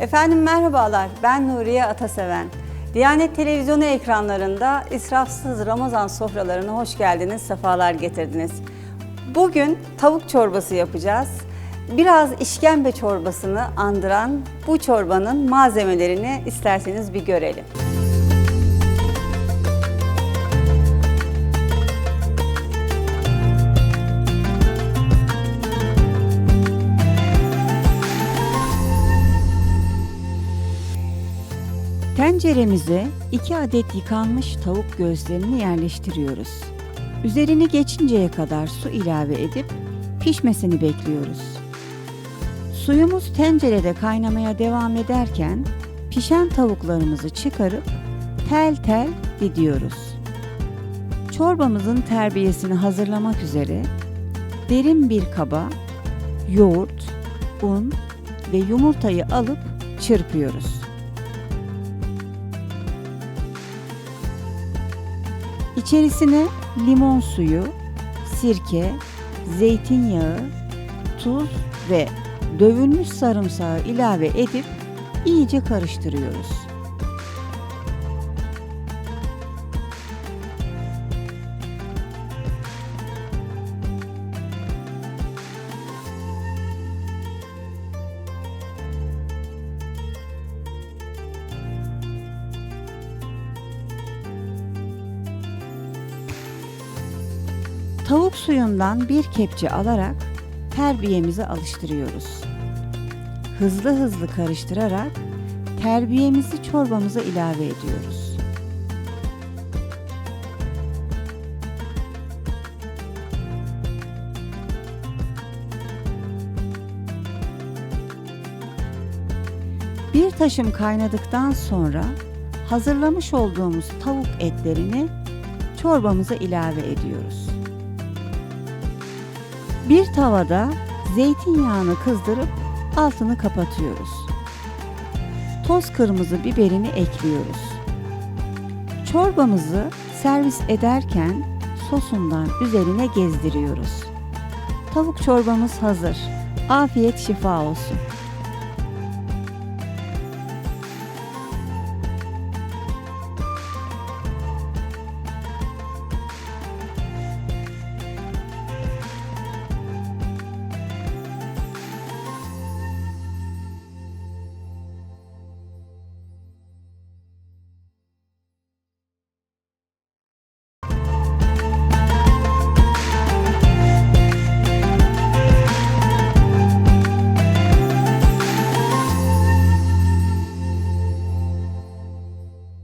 Efendim merhabalar, ben Nuriye Ataseven. Diyanet Televizyonu ekranlarında israfsız Ramazan sofralarına hoş geldiniz, sefalar getirdiniz. Bugün tavuk çorbası yapacağız. Biraz işkembe çorbasını andıran bu çorbanın malzemelerini isterseniz bir görelim. Tenceremize 2 adet yıkanmış tavuk göğüslerini yerleştiriyoruz. Üzerini geçinceye kadar su ilave edip pişmesini bekliyoruz. Suyumuz tencerede kaynamaya devam ederken pişen tavuklarımızı çıkarıp tel tel didiyoruz. Çorbamızın terbiyesini hazırlamak üzere derin bir kaba yoğurt, un ve yumurtayı alıp çırpıyoruz. İçerisine limon suyu, sirke, zeytinyağı, tuz ve dövülmüş sarımsağı ilave edip iyice karıştırıyoruz. Tavuk suyundan bir kepçe alarak terbiyemizi alıştırıyoruz. Hızlı hızlı karıştırarak terbiyemizi çorbamıza ilave ediyoruz. Bir taşım kaynadıktan sonra hazırlamış olduğumuz tavuk etlerini çorbamıza ilave ediyoruz. Bir tavada zeytinyağını kızdırıp altını kapatıyoruz. Toz kırmızı biberini ekliyoruz. Çorbamızı servis ederken sosundan üzerine gezdiriyoruz. Tavuk çorbamız hazır. Afiyet şifa olsun.